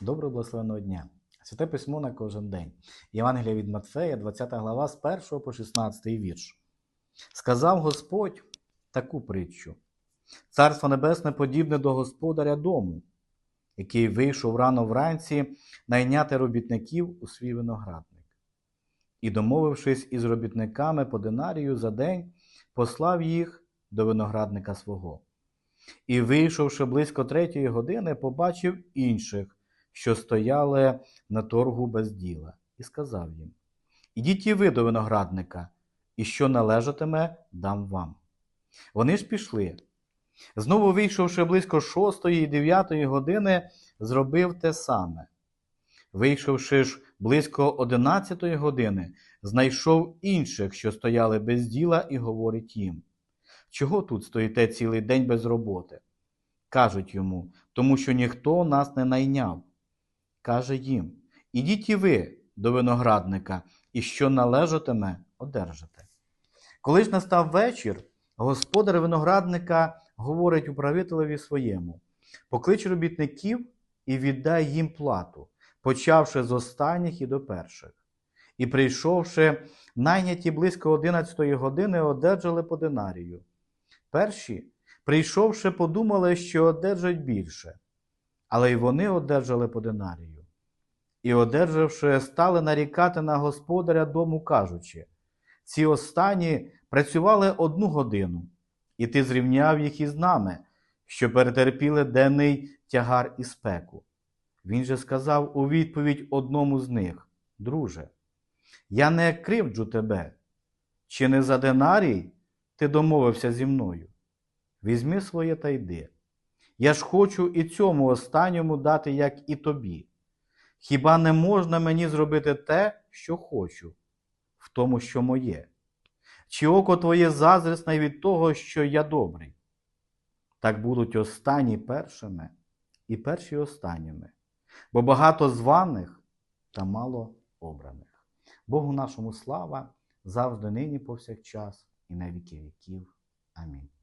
Доброго благословеного дня! Святе письмо на кожен день. Євангелія від Матфея, 20 глава, з 1 по 16 вірш. Сказав Господь таку притчу: Царство Небесне подібне до господаря дому, який вийшов рано вранці найняти робітників у свій виноградник. І, домовившись із робітниками по динарію за день, послав їх до виноградника свого. І, вийшовши близько третьої години, побачив інших, що стояли на торгу без діла, і сказав їм: Ідіть і ви до виноградника, і що належатиме, дам вам. Вони ж пішли. Знову вийшовши близько шостої і дев'ятої години, зробив те саме. Вийшовши ж близько одинадцятої години, знайшов інших, що стояли без діла, і говорить їм: Чого тут стоїте цілий день без роботи? Кажуть йому, тому що ніхто нас не найняв. Каже їм: Ідіть і ви до виноградника, і що належатиме, одержите. Коли ж настав вечір, господар виноградника говорить управителеві своєму: поклич робітників і віддай їм плату, почавши з останніх і до перших. І прийшовши, найняті близько одинадцятої години, одержали по динарію. Перші, прийшовши, подумали, що одержать більше, але й вони одержали по динарію. І, одержавши, стали нарікати на господаря дому, кажучи: ці останні працювали одну годину, і ти зрівняв їх із нами, що перетерпіли денний тягар і спеку. Він же сказав у відповідь одному з них: Друже, я не кривджу тебе, чи не за динарій ти домовився зі мною? Візьми своє та йди. Я ж хочу і цьому останньому дати, як і тобі. Хіба не можна мені зробити те, що хочу, в тому, що моє? Чи око твоє зазрісне від того, що я добрий? Так будуть останні першими і перші останніми, бо багато званих та мало обраних. Богу нашому слава завжди нині повсякчас і на віки віків. Амінь.